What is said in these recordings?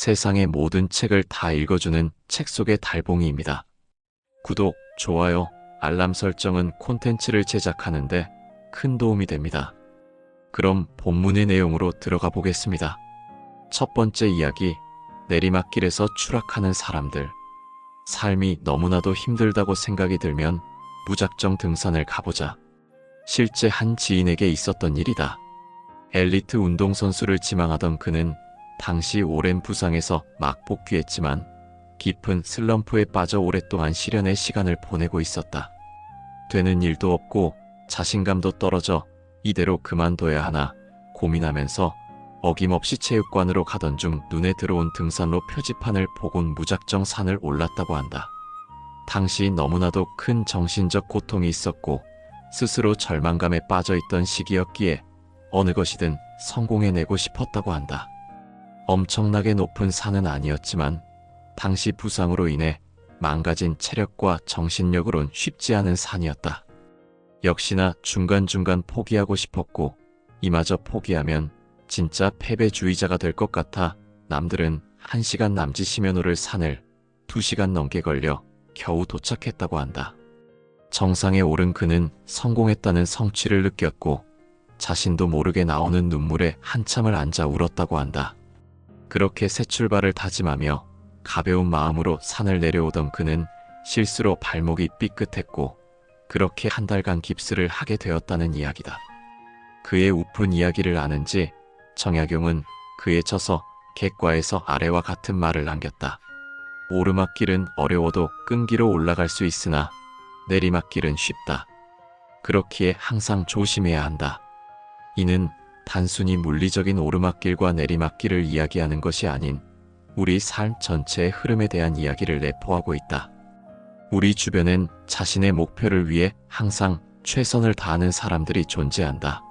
세상의 모든 책을 다 읽어주는 책 속의 달봉이입니다. 구독, 좋아요, 알람 설정은 콘텐츠를 제작하는데 큰 도움이 됩니다. 그럼 본문의 내용으로 들어가 보겠습니다. 첫 번째 이야기, 내리막길에서 추락하는 사람들. 삶이 너무나도 힘들다고 생각이 들면 무작정 등산을 가보자. 실제 한 지인에게 있었던 일이다. 엘리트 운동선수를 지망하던 그는 당시 오랜 부상에서 막 복귀했지만 깊은 슬럼프에 빠져 오랫동안 시련의 시간을 보내고 있었다. 되는 일도 없고 자신감도 떨어져 이대로 그만둬야 하나 고민하면서 어김없이 체육관으로 가던 중 눈에 들어온 등산로 표지판을 보곤 무작정 산을 올랐다고 한다. 당시 너무나도 큰 정신적 고통이 있었고 스스로 절망감에 빠져 있던 시기였기에 어느 것이든 성공해내고 싶었다고 한다. 엄청나게 높은 산은 아니었지만 당시 부상으로 인해 망가진 체력과 정신력으론 쉽지 않은 산이었다. 역시나 중간중간 포기하고 싶었고 이마저 포기하면 진짜 패배주의자가 될 것 같아 남들은 1시간 남짓이면 오를 산을 2시간 넘게 걸려 겨우 도착했다고 한다. 정상에 오른 그는 성공했다는 성취를 느꼈고 자신도 모르게 나오는 눈물에 한참을 앉아 울었다고 한다. 그렇게 새 출발을 다짐하며 가벼운 마음으로 산을 내려오던 그는 실수로 발목이 삐끗했고 그렇게 한 달간 깁스를 하게 되었다는 이야기다. 그의 우픈 이야기를 아는지 정약용은 그에 쳐서 객과에서 아래와 같은 말을 남겼다. 오르막길은 어려워도 끈기로 올라갈 수 있으나 내리막길은 쉽다. 그렇기에 항상 조심해야 한다. 이는 단순히 물리적인 오르막길과 내리막길을 이야기하는 것이 아닌 우리 삶 전체의 흐름에 대한 이야기를 내포하고 있다. 우리 주변엔 자신의 목표를 위해 항상 최선을 다하는 사람들이 존재한다.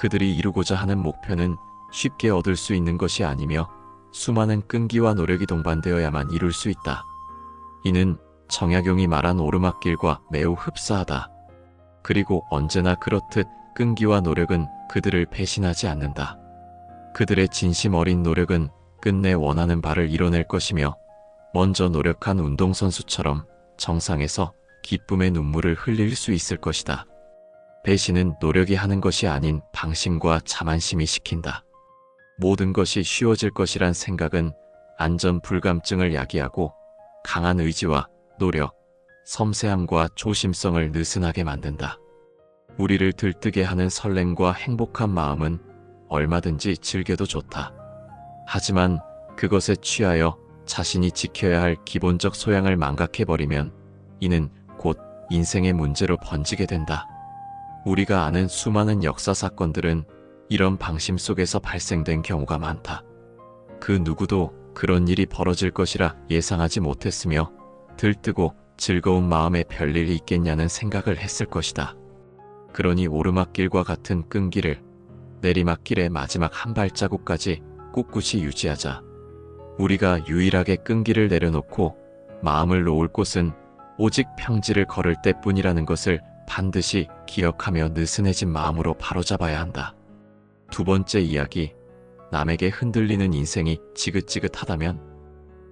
그들이 이루고자 하는 목표는 쉽게 얻을 수 있는 것이 아니며 수많은 끈기와 노력이 동반되어야만 이룰 수 있다. 이는 정약용이 말한 오르막길과 매우 흡사하다. 그리고 언제나 그렇듯 끈기와 노력은 그들을 배신하지 않는다. 그들의 진심 어린 노력은 끝내 원하는 바를 이뤄낼 것이며 먼저 노력한 운동선수처럼 정상에서 기쁨의 눈물을 흘릴 수 있을 것이다. 배신은 노력이 하는 것이 아닌 방심과 자만심이 시킨다. 모든 것이 쉬워질 것이란 생각은 안전 불감증을 야기하고 강한 의지와 노력, 섬세함과 조심성을 느슨하게 만든다. 우리를 들뜨게 하는 설렘과 행복한 마음은 얼마든지 즐겨도 좋다. 하지만 그것에 취하여 자신이 지켜야 할 기본적 소양을 망각해버리면 이는 곧 인생의 문제로 번지게 된다. 우리가 아는 수많은 역사 사건들은 이런 방심 속에서 발생된 경우가 많다. 그 누구도 그런 일이 벌어질 것이라 예상하지 못했으며 들뜨고 즐거운 마음에 별일이 있겠냐는 생각을 했을 것이다. 그러니 오르막길과 같은 끈기를 내리막길의 마지막 한 발자국까지 꿋꿋이 유지하자. 우리가 유일하게 끈기를 내려놓고 마음을 놓을 곳은 오직 평지를 걸을 때뿐이라는 것을 반드시 기억하며 느슨해진 마음으로 바로잡아야 한다. 두 번째 이야기. 남에게 흔들리는 인생이 지긋지긋하다면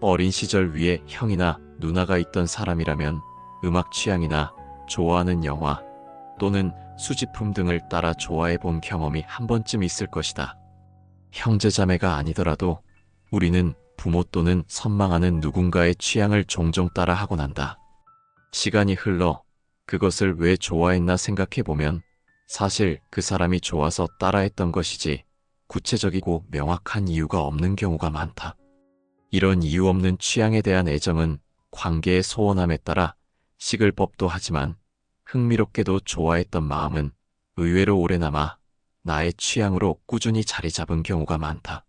어린 시절 위에 형이나 누나가 있던 사람이라면 음악 취향이나 좋아하는 영화 또는 수집품 등을 따라 좋아해 본 경험이 한 번쯤 있을 것이다. 형제자매가 아니더라도 우리는 부모 또는 선망하는 누군가의 취향을 종종 따라 하곤 한다. 시간이 흘러 그것을 왜 좋아했나 생각해 보면 사실 그 사람이 좋아서 따라했던 것이지 구체적이고 명확한 이유가 없는 경우가 많다. 이런 이유 없는 취향에 대한 애정은 관계의 소원함에 따라 식을 법도 하지만 흥미롭게도 좋아했던 마음은 의외로 오래 남아 나의 취향으로 꾸준히 자리 잡은 경우가 많다.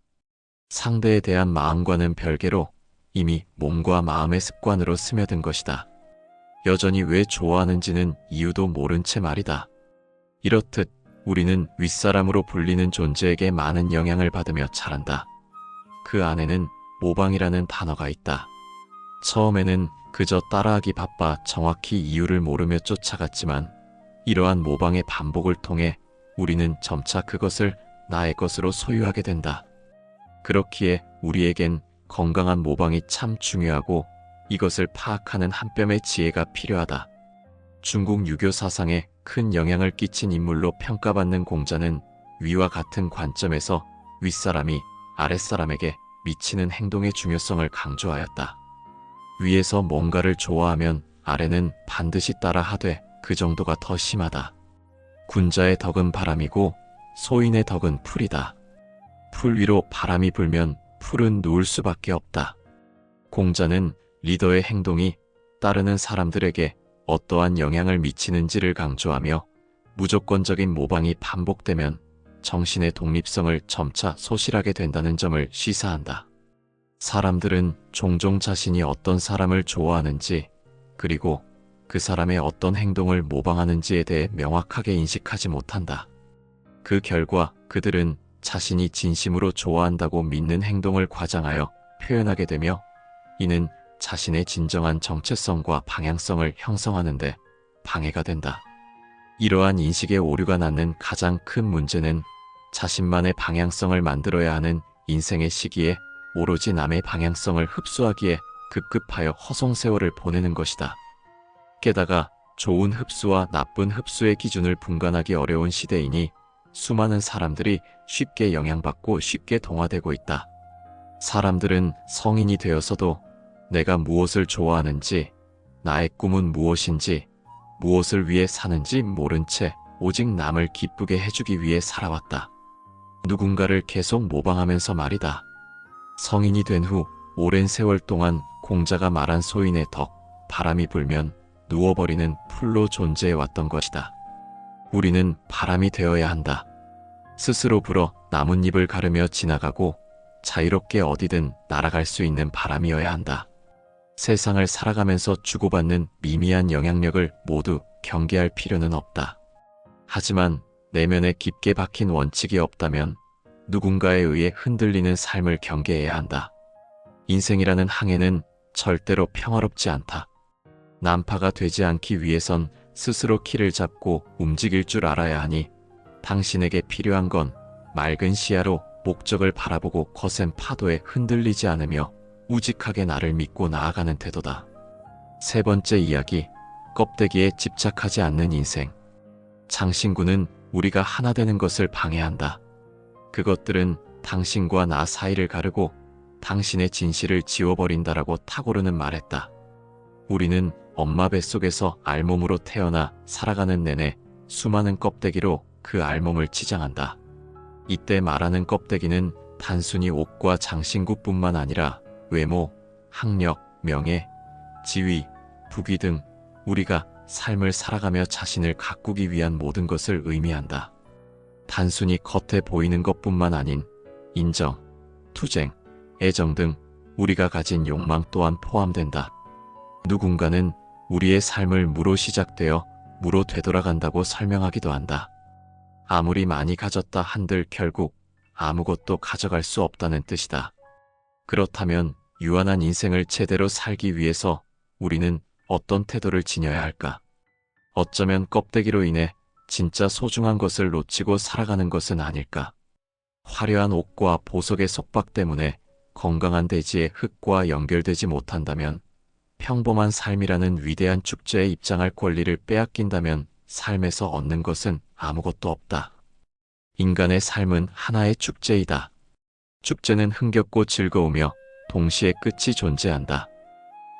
상대에 대한 마음과는 별개로 이미 몸과 마음의 습관으로 스며든 것이다. 여전히 왜 좋아하는지는 이유도 모른 채 말이다. 이렇듯 우리는 윗사람으로 불리는 존재에게 많은 영향을 받으며 자란다. 그 안에는 모방이라는 단어가 있다. 처음에는 그저 따라하기 바빠 정확히 이유를 모르며 쫓아갔지만 이러한 모방의 반복을 통해 우리는 점차 그것을 나의 것으로 소유하게 된다. 그렇기에 우리에겐 건강한 모방이 참 중요하고 이것을 파악하는 한 뼘의 지혜가 필요하다. 중국 유교 사상에 큰 영향을 끼친 인물로 평가받는 공자는 위와 같은 관점에서 윗사람이 아랫사람에게 미치는 행동의 중요성을 강조하였다. 위에서 뭔가를 좋아하면 아래는 반드시 따라 하되 그 정도가 더 심하다. 군자의 덕은 바람이고 소인의 덕은 풀이다. 풀 위로 바람이 불면 풀은 누울 수밖에 없다. 공자는 리더의 행동이 따르는 사람들에게 어떠한 영향을 미치는지를 강조하며 무조건적인 모방이 반복되면 정신의 독립성을 점차 소실하게 된다는 점을 시사한다. 사람들은 종종 자신이 어떤 사람을 좋아하는지 그리고 그 사람의 어떤 행동을 모방하는지에 대해 명확하게 인식하지 못한다. 그 결과 그들은 자신이 진심으로 좋아한다고 믿는 행동을 과장하여 표현하게 되며 이는 자신의 진정한 정체성과 방향성을 형성하는데 방해가 된다. 이러한 인식의 오류가 낳는 가장 큰 문제는 자신만의 방향성을 만들어야 하는 인생의 시기에 오로지 남의 방향성을 흡수하기에 급급하여 허송세월을 보내는 것이다. 게다가 좋은 흡수와 나쁜 흡수의 기준을 분간하기 어려운 시대이니 수많은 사람들이 쉽게 영향받고 쉽게 동화되고 있다. 사람들은 성인이 되어서도 내가 무엇을 좋아하는지, 나의 꿈은 무엇인지, 무엇을 위해 사는지 모른 채 오직 남을 기쁘게 해주기 위해 살아왔다. 누군가를 계속 모방하면서 말이다. 성인이 된 후 오랜 세월 동안 공자가 말한 소인의 덕, 바람이 불면 누워버리는 풀로 존재해왔던 것이다. 우리는 바람이 되어야 한다. 스스로 불어 나뭇잎을 가르며 지나가고 자유롭게 어디든 날아갈 수 있는 바람이어야 한다. 세상을 살아가면서 주고받는 미미한 영향력을 모두 경계할 필요는 없다. 하지만 내면에 깊게 박힌 원칙이 없다면 누군가에 의해 흔들리는 삶을 경계해야 한다. 인생이라는 항해는 절대로 평화롭지 않다. 난파가 되지 않기 위해선 스스로 키를 잡고 움직일 줄 알아야 하니 당신에게 필요한 건 맑은 시야로 목적을 바라보고 거센 파도에 흔들리지 않으며 우직하게 나를 믿고 나아가는 태도다. 세 번째 이야기, 껍데기에 집착하지 않는 인생. 장신구는 우리가 하나 되는 것을 방해한다. 그것들은 당신과 나 사이를 가르고 당신의 진실을 지워버린다라고 탁오르는 말했다. 우리는 엄마 뱃속에서 알몸으로 태어나 살아가는 내내 수많은 껍데기로 그 알몸을 치장한다. 이때 말하는 껍데기는 단순히 옷과 장신구뿐만 아니라 외모, 학력, 명예, 지위, 부귀 등 우리가 삶을 살아가며 자신을 가꾸기 위한 모든 것을 의미한다. 단순히 겉에 보이는 것뿐만 아닌 인정, 투쟁, 애정 등 우리가 가진 욕망 또한 포함된다. 누군가는 우리의 삶을 무로 시작되어 무로 되돌아간다고 설명하기도 한다. 아무리 많이 가졌다 한들 결국 아무것도 가져갈 수 없다는 뜻이다. 그렇다면 유한한 인생을 제대로 살기 위해서 우리는 어떤 태도를 지녀야 할까? 어쩌면 껍데기로 인해 진짜 소중한 것을 놓치고 살아가는 것은 아닐까? 화려한 옷과 보석의 속박 때문에 건강한 대지의 흙과 연결되지 못한다면 평범한 삶이라는 위대한 축제에 입장할 권리를 빼앗긴다면 삶에서 얻는 것은 아무것도 없다. 인간의 삶은 하나의 축제이다. 축제는 흥겹고 즐거우며 동시에 끝이 존재한다.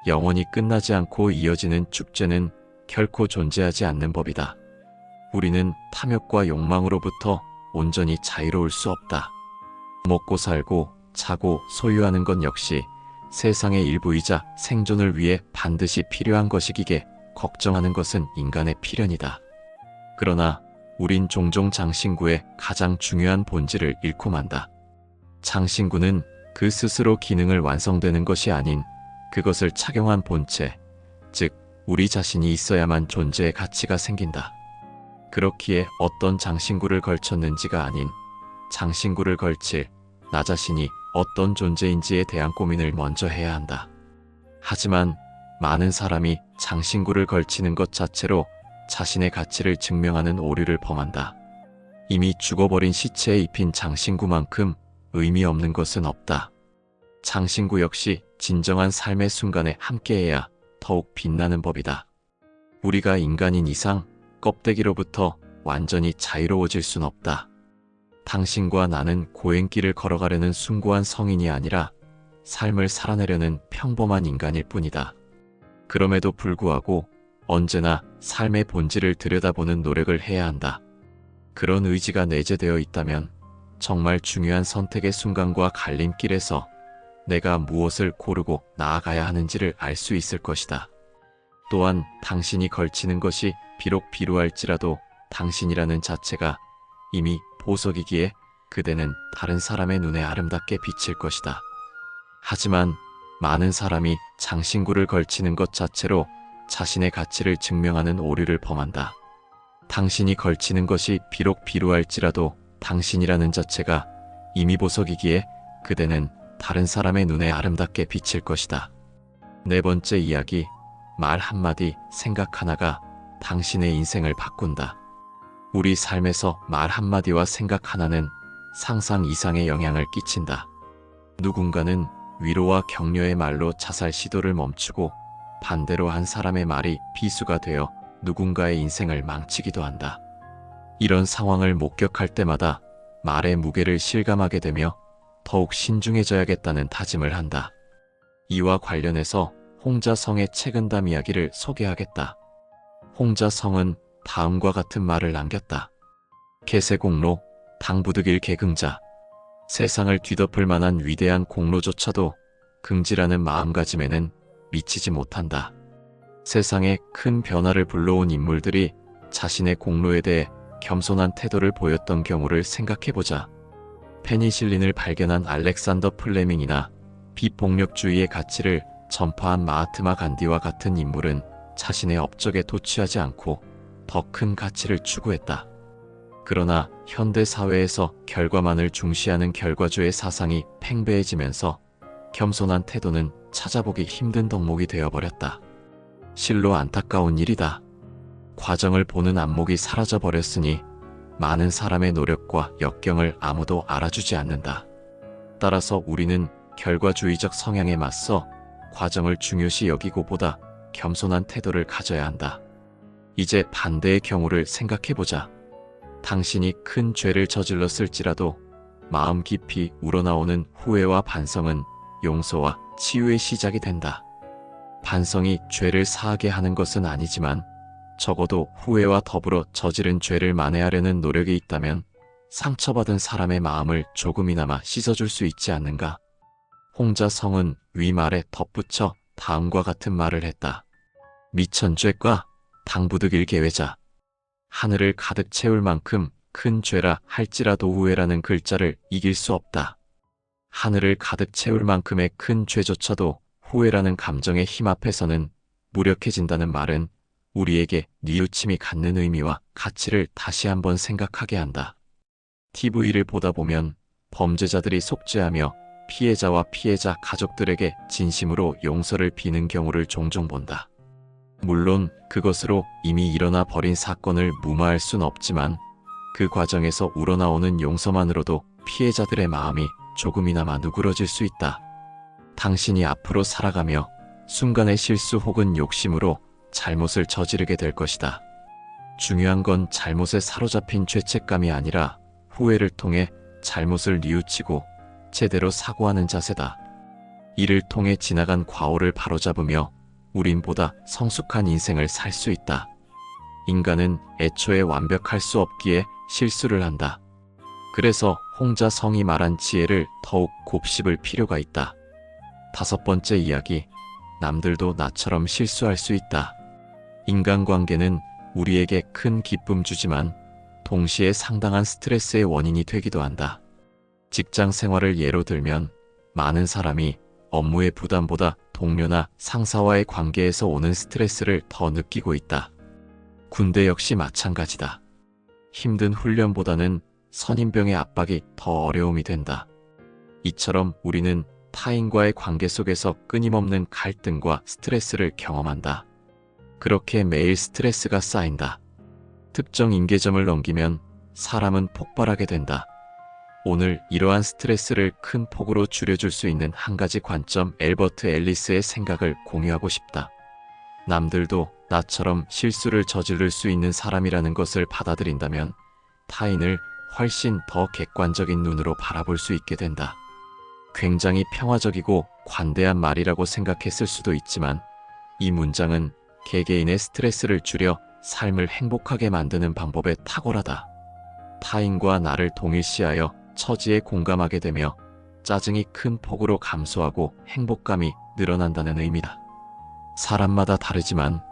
영원히 끝나지 않고 이어지는 축제는 결코 존재하지 않는 법이다. 우리는 탐욕과 욕망으로부터 온전히 자유로울 수 없다. 먹고 살고 자고 소유하는 것 역시 세상의 일부이자 생존을 위해 반드시 필요한 것이기에 걱정하는 것은 인간의 필연이다. 그러나 우린 종종 장신구의 가장 중요한 본질을 잃고 만다. 장신구는 그 스스로 기능을 완성되는 것이 아닌 그것을 착용한 본체, 즉, 우리 자신이 있어야만 존재의 가치가 생긴다. 그렇기에 어떤 장신구를 걸쳤는지가 아닌 장신구를 걸칠 나 자신이 어떤 존재인지에 대한 고민을 먼저 해야 한다. 하지만 많은 사람이 장신구를 걸치는 것 자체로 자신의 가치를 증명하는 오류를 범한다. 이미 죽어버린 시체에 입힌 장신구만큼 의미 없는 것은 없다. 장신구 역시 진정한 삶의 순간에 함께해야 더욱 빛나는 법이다. 우리가 인간인 이상 껍데기로부터 완전히 자유로워질 순 없다. 당신과 나는 고행길을 걸어가려는 숭고한 성인이 아니라 삶을 살아내려는 평범한 인간일 뿐이다. 그럼에도 불구하고 언제나 삶의 본질을 들여다보는 노력을 해야 한다. 그런 의지가 내재되어 있다면 정말 중요한 선택의 순간과 갈림길에서 내가 무엇을 고르고 나아가야 하는지를 알 수 있을 것이다. 또한 당신이 걸치는 것이 비록 비루할지라도 당신이라는 자체가 이미 보석이기에 그대는 다른 사람의 눈에 아름답게 비칠 것이다. 하지만 많은 사람이 장신구를 걸치는 것 자체로 자신의 가치를 증명하는 오류를 범한다. 당신이 걸치는 것이 비록 비루할지라도 당신이라는 자체가 이미 보석이기에 그대는 다른 사람의 눈에 아름답게 비칠 것이다. 네 번째 이야기, 말 한마디, 생각 하나가 당신의 인생을 바꾼다. 우리 삶에서 말 한마디와 생각 하나는 상상 이상의 영향을 끼친다. 누군가는 위로와 격려의 말로 자살 시도를 멈추고 반대로 한 사람의 말이 비수가 되어 누군가의 인생을 망치기도 한다. 이런 상황을 목격할 때마다 말의 무게를 실감하게 되며 더욱 신중해져야겠다는 다짐을 한다. 이와 관련해서 홍자성의 책은담 이야기를 소개하겠다. 홍자성은 다음과 같은 말을 남겼다. 개세공로, 당부득일 개긍자. 세상을 뒤덮을 만한 위대한 공로조차도 긍지라는 마음가짐에는 미치지 못한다. 세상에 큰 변화를 불러온 인물들이 자신의 공로에 대해 겸손한 태도를 보였던 경우를 생각해보자. 페니실린을 발견한 알렉산더 플레밍이나 비폭력주의의 가치를 전파한 마하트마 간디와 같은 인물은 자신의 업적에 도취하지 않고 더 큰 가치를 추구했다. 그러나 현대 사회에서 결과만을 중시하는 결과주의 사상이 팽배해지면서 겸손한 태도는 찾아보기 힘든 덕목이 되어버렸다. 실로 안타까운 일이다. 과정을 보는 안목이 사라져 버렸으니 많은 사람의 노력과 역경을 아무도 알아주지 않는다. 따라서 우리는 결과주의적 성향에 맞서 과정을 중요시 여기고 보다 겸손한 태도를 가져야 한다. 이제 반대의 경우를 생각해보자. 당신이 큰 죄를 저질렀을지라도 마음 깊이 우러나오는 후회와 반성은 용서와 치유의 시작이 된다. 반성이 죄를 사하게 하는 것은 아니지만 적어도 후회와 더불어 저지른 죄를 만회하려는 노력이 있다면 상처받은 사람의 마음을 조금이나마 씻어줄 수 있지 않는가? 홍자성은 위말에 덧붙여 다음과 같은 말을 했다. 미천죄과 당부득일 계획자. 하늘을 가득 채울 만큼 큰 죄라 할지라도 후회라는 글자를 이길 수 없다. 하늘을 가득 채울 만큼의 큰 죄조차도 후회라는 감정의 힘 앞에서는 무력해진다는 말은 우리에게 뉘우침이 갖는 의미와 가치를 다시 한번 생각하게 한다. TV를 보다 보면 범죄자들이 속죄하며 피해자와 피해자 가족들에게 진심으로 용서를 비는 경우를 종종 본다. 물론 그것으로 이미 일어나 버린 사건을 무마할 순 없지만 그 과정에서 우러나오는 용서만으로도 피해자들의 마음이 조금이나마 누그러질 수 있다. 당신이 앞으로 살아가며 순간의 실수 혹은 욕심으로 잘못을 저지르게 될 것이다. 중요한 건 잘못에 사로잡힌 죄책감이 아니라 후회를 통해 잘못을 뉘우치고 제대로 사고하는 자세다. 이를 통해 지나간 과오를 바로잡으며 우린 보다 성숙한 인생을 살 수 있다. 인간은 애초에 완벽할 수 없기에 실수를 한다. 그래서 홍자성이 말한 지혜를 더욱 곱씹을 필요가 있다. 다섯 번째 이야기. 남들도 나처럼 실수할 수 있다. 인간관계는 우리에게 큰 기쁨 주지만 동시에 상당한 스트레스의 원인이 되기도 한다. 직장 생활을 예로 들면 많은 사람이 업무의 부담보다 동료나 상사와의 관계에서 오는 스트레스를 더 느끼고 있다. 군대 역시 마찬가지다. 힘든 훈련보다는 선임병의 압박이 더 어려움이 된다. 이처럼 우리는 타인과의 관계 속에서 끊임없는 갈등과 스트레스를 경험한다. 그렇게 매일 스트레스가 쌓인다. 특정 인계점을 넘기면 사람은 폭발하게 된다. 오늘 이러한 스트레스를 큰 폭으로 줄여줄 수 있는 한 가지 관점 엘버트 앨리스의 생각을 공유하고 싶다. 남들도 나처럼 실수를 저지를 수 있는 사람이라는 것을 받아들인다면 타인을 훨씬 더 객관적인 눈으로 바라볼 수 있게 된다. 굉장히 평화적이고 관대한 말이라고 생각했을 수도 있지만 이 문장은 개개인의 스트레스를 줄여 삶을 행복하게 만드는 방법에 탁월하다. 타인과 나를 동일시하여 처지에 공감하게 되며 짜증이 큰 폭으로 감소하고 행복감이 늘어난다는 의미다. 사람마다 다르지만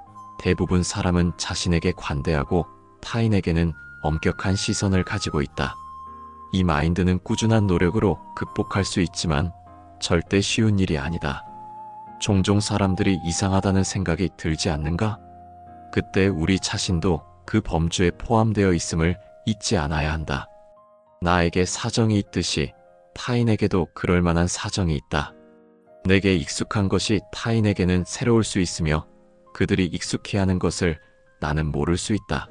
대부분 사람은 자신에게 관대하고 타인에게는 엄격한 시선을 가지고 있다. 이 마인드는 꾸준한 노력으로 극복할 수 있지만 절대 쉬운 일이 아니다. 종종 사람들이 이상하다는 생각이 들지 않는가? 그때 우리 자신도 그 범주에 포함되어 있음을 잊지 않아야 한다. 나에게 사정이 있듯이 타인에게도 그럴 만한 사정이 있다. 내게 익숙한 것이 타인에게는 새로울 수 있으며 그들이 익숙해하는 것을 나는 모를 수 있다.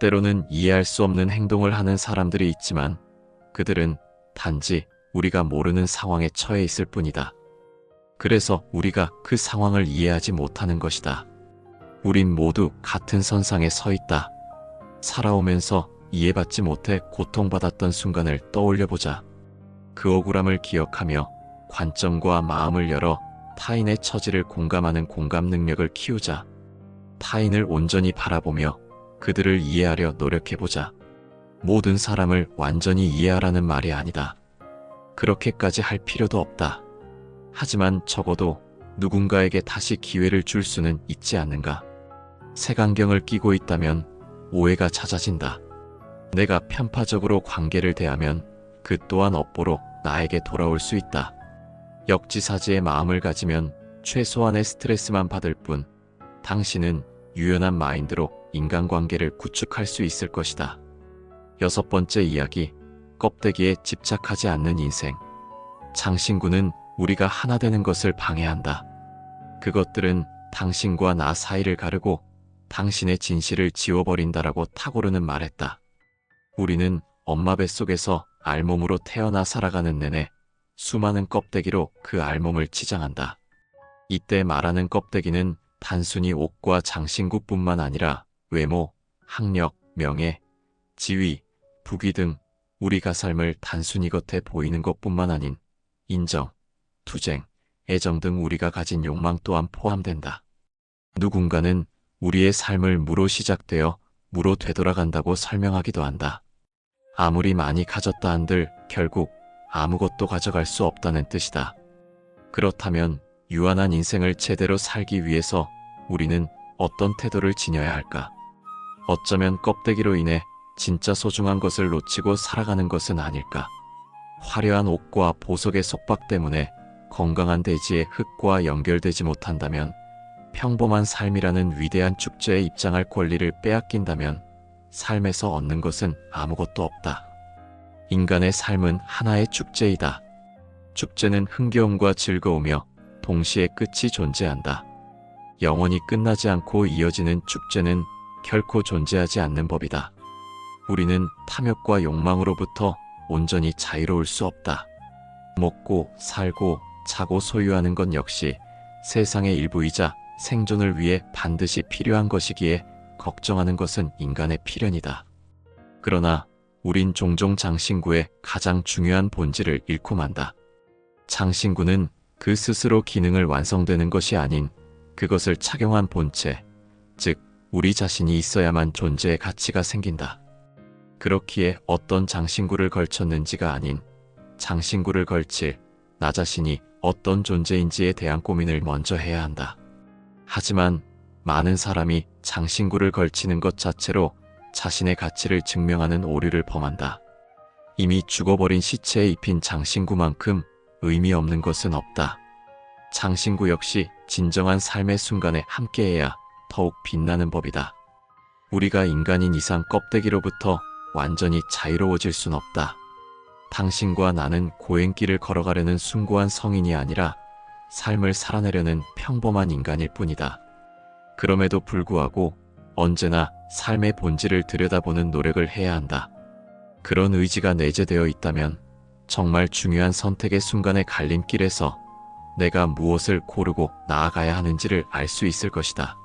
때로는 이해할 수 없는 행동을 하는 사람들이 있지만 그들은 단지 우리가 모르는 상황에 처해 있을 뿐이다. 그래서 우리가 그 상황을 이해하지 못하는 것이다. 우린 모두 같은 선상에 서 있다. 살아오면서 이해받지 못해 고통받았던 순간을 떠올려 보자. 그 억울함을 기억하며 관점과 마음을 열어 타인의 처지를 공감하는 공감 능력을 키우자. 타인을 온전히 바라보며 그들을 이해하려 노력해보자. 모든 사람을 완전히 이해하라는 말이 아니다. 그렇게까지 할 필요도 없다. 하지만 적어도 누군가에게 다시 기회를 줄 수는 있지 않는가. 색안경을 끼고 있다면 오해가 찾아진다. 내가 편파적으로 관계를 대하면 그 또한 업보로 나에게 돌아올 수 있다. 역지사지의 마음을 가지면 최소한의 스트레스만 받을 뿐 당신은 유연한 마인드로 인간관계를 구축할 수 있을 것이다. 여섯 번째 이야기, 껍데기에 집착하지 않는 인생. 장신구는 우리가 하나 되는 것을 방해한다. 그것들은 당신과 나 사이를 가르고 당신의 진실을 지워버린다라고 탁오르는 말했다. 우리는 엄마 뱃속에서 알몸으로 태어나 살아가는 내내 수많은 껍데기로 그 알몸을 치장한다. 이때 말하는 껍데기는 단순히 옷과 장신구뿐만 아니라 외모, 학력, 명예, 지위, 부귀 등 우리가 삶을 단순히 겉에 보이는 것뿐만 아닌 인정, 투쟁, 애정 등 우리가 가진 욕망 또한 포함된다. 누군가는 우리의 삶을 무로 시작되어 무로 되돌아간다고 설명하기도 한다. 아무리 많이 가졌다 한들 결국 아무것도 가져갈 수 없다는 뜻이다. 그렇다면 유한한 인생을 제대로 살기 위해서 우리는 어떤 태도를 지녀야 할까? 어쩌면 껍데기로 인해 진짜 소중한 것을 놓치고 살아가는 것은 아닐까? 화려한 옷과 보석의 속박 때문에 건강한 대지의 흙과 연결되지 못한다면 평범한 삶이라는 위대한 축제에 입장할 권리를 빼앗긴다면 삶에서 얻는 것은 아무것도 없다. 인간의 삶은 하나의 축제이다. 축제는 흥겨움과 즐거우며 동시에 끝이 존재한다. 영원히 끝나지 않고 이어지는 축제는 결코 존재하지 않는 법이다. 우리는 탐욕과 욕망으로부터 온전히 자유로울 수 없다. 먹고 살고 자고 소유하는 것 역시 세상의 일부이자 생존을 위해 반드시 필요한 것이기에 걱정하는 것은 인간의 필연이다. 그러나 우린 종종 장신구의 가장 중요한 본질을 잃고 만다. 장신구는 그 스스로 기능을 완성되는 것이 아닌 그것을 착용한 본체, 즉, 우리 자신이 있어야만 존재의 가치가 생긴다. 그렇기에 어떤 장신구를 걸쳤는지가 아닌 장신구를 걸칠 나 자신이 어떤 존재인지에 대한 고민을 먼저 해야 한다. 하지만 많은 사람이 장신구를 걸치는 것 자체로 자신의 가치를 증명하는 오류를 범한다. 이미 죽어버린 시체에 입힌 장신구만큼 의미 없는 것은 없다. 장신구 역시 진정한 삶의 순간에 함께해야 더욱 빛나는 법이다. 우리가 인간인 이상 껍데기로부터 완전히 자유로워질 순 없다. 당신과 나는 고행길을 걸어가려는 숭고한 성인이 아니라 삶을 살아내려는 평범한 인간일 뿐이다. 그럼에도 불구하고 언제나 삶의 본질을 들여다보는 노력을 해야 한다. 그런 의지가 내재되어 있다면 정말 중요한 선택의 순간의 갈림길에서 내가 무엇을 고르고 나아가야 하는지를 알 수 있을 것이다.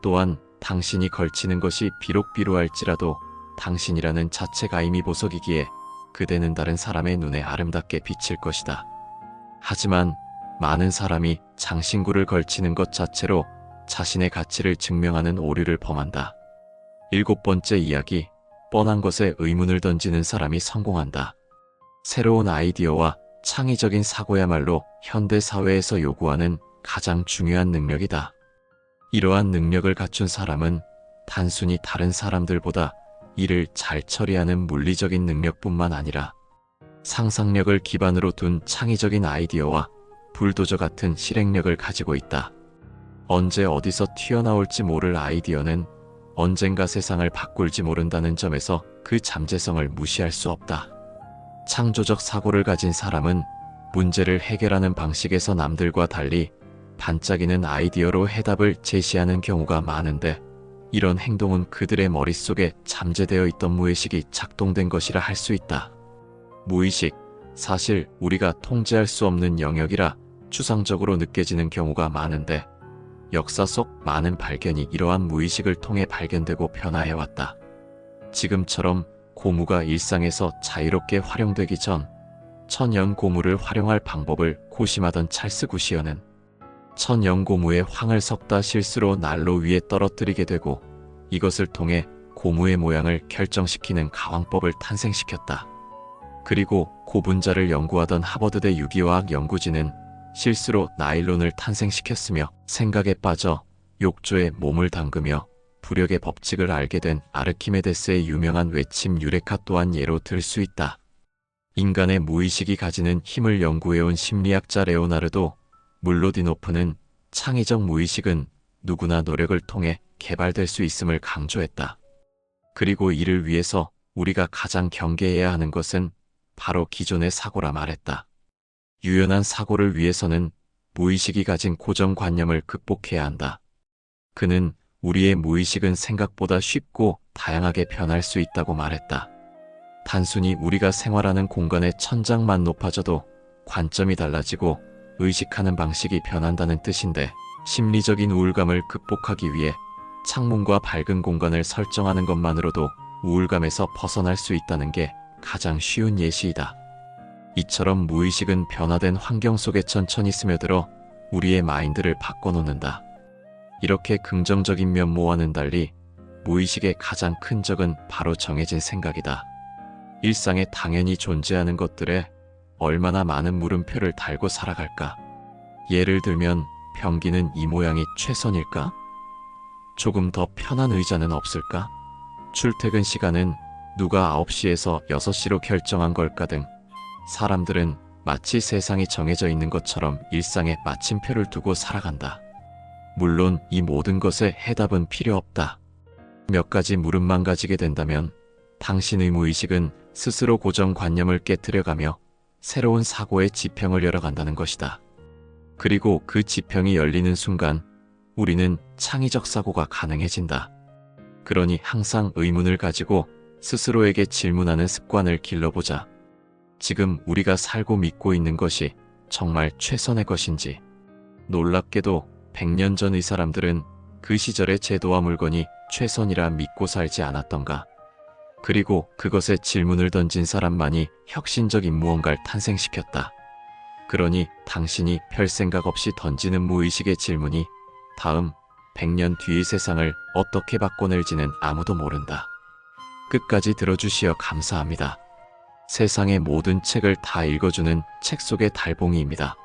또한 당신이 걸치는 것이 비록 비루할지라도 당신이라는 자체가 이미 보석이기에 그대는 다른 사람의 눈에 아름답게 비칠 것이다. 하지만 많은 사람이 장신구를 걸치는 것 자체로 자신의 가치를 증명하는 오류를 범한다. 일곱 번째 이야기, 뻔한 것에 의문을 던지는 사람이 성공한다. 새로운 아이디어와 창의적인 사고야말로 현대 사회에서 요구하는 가장 중요한 능력이다. 이러한 능력을 갖춘 사람은 단순히 다른 사람들보다 일을 잘 처리하는 물리적인 능력뿐만 아니라 상상력을 기반으로 둔 창의적인 아이디어와 불도저 같은 실행력을 가지고 있다. 언제 어디서 튀어나올지 모를 아이디어는 언젠가 세상을 바꿀지 모른다는 점에서 그 잠재성을 무시할 수 없다. 창조적 사고를 가진 사람은 문제를 해결하는 방식에서 남들과 달리 반짝이는 아이디어로 해답을 제시하는 경우가 많은데 이런 행동은 그들의 머릿속에 잠재되어 있던 무의식이 작동된 것이라 할 수 있다. 무의식, 사실 우리가 통제할 수 없는 영역이라 추상적으로 느껴지는 경우가 많은데 역사 속 많은 발견이 이러한 무의식을 통해 발견되고 변화해왔다. 지금처럼 고무가 일상에서 자유롭게 활용되기 전 천연 고무를 활용할 방법을 고심하던 찰스 구시어는 천연 고무에 황을 섞다 실수로 난로 위에 떨어뜨리게 되고 이것을 통해 고무의 모양을 결정시키는 가왕법을 탄생시켰다. 그리고 고분자를 연구하던 하버드대 유기화학 연구진은 실수로 나일론을 탄생시켰으며 생각에 빠져 욕조에 몸을 담그며 부력의 법칙을 알게 된 아르키메데스의 유명한 외침 유레카 또한 예로 들 수 있다. 인간의 무의식이 가지는 힘을 연구해온 심리학자 레오나르도 물로디노프는 창의적 무의식은 누구나 노력을 통해 개발될 수 있음을 강조했다. 그리고 이를 위해서 우리가 가장 경계해야 하는 것은 바로 기존의 사고라 말했다. 유연한 사고를 위해서는 무의식이 가진 고정관념을 극복해야 한다. 그는 우리의 무의식은 생각보다 쉽고 다양하게 변할 수 있다고 말했다. 단순히 우리가 생활하는 공간의 천장만 높아져도 관점이 달라지고 의식하는 방식이 변한다는 뜻인데 심리적인 우울감을 극복하기 위해 창문과 밝은 공간을 설정하는 것만으로도 우울감에서 벗어날 수 있다는 게 가장 쉬운 예시이다. 이처럼 무의식은 변화된 환경 속에 천천히 스며들어 우리의 마인드를 바꿔놓는다. 이렇게 긍정적인 면모와는 달리 무의식의 가장 큰 적은 바로 정해진 생각이다. 일상에 당연히 존재하는 것들에 얼마나 많은 물음표를 달고 살아갈까? 예를 들면 변기는 이 모양이 최선일까? 조금 더 편한 의자는 없을까? 출퇴근 시간은 누가 9시에서 6시로 결정한 걸까 등 사람들은 마치 세상이 정해져 있는 것처럼 일상에 마침표를 두고 살아간다. 물론 이 모든 것에 해답은 필요 없다. 몇 가지 물음만 가지게 된다면 당신의 무의식은 스스로 고정관념을 깨뜨려가며 새로운 사고의 지평을 열어간다는 것이다. 그리고 그 지평이 열리는 순간 우리는 창의적 사고가 가능해진다. 그러니 항상 의문을 가지고 스스로에게 질문하는 습관을 길러보자. 지금 우리가 살고 믿고 있는 것이 정말 최선의 것인지. 놀랍게도 100년 전 의 사람들은 그 시절의 제도와 물건이 최선이라 믿고 살지 않았던가. 그리고 그것에 질문을 던진 사람만이 혁신적인 무언가를 탄생시켰다. 그러니 당신이 별 생각 없이 던지는 무의식의 질문이 다음 100년 뒤의 세상을 어떻게 바꿔낼지는 아무도 모른다. 끝까지 들어주시어 감사합니다. 세상의 모든 책을 다 읽어주는 책 속의 달봉이입니다.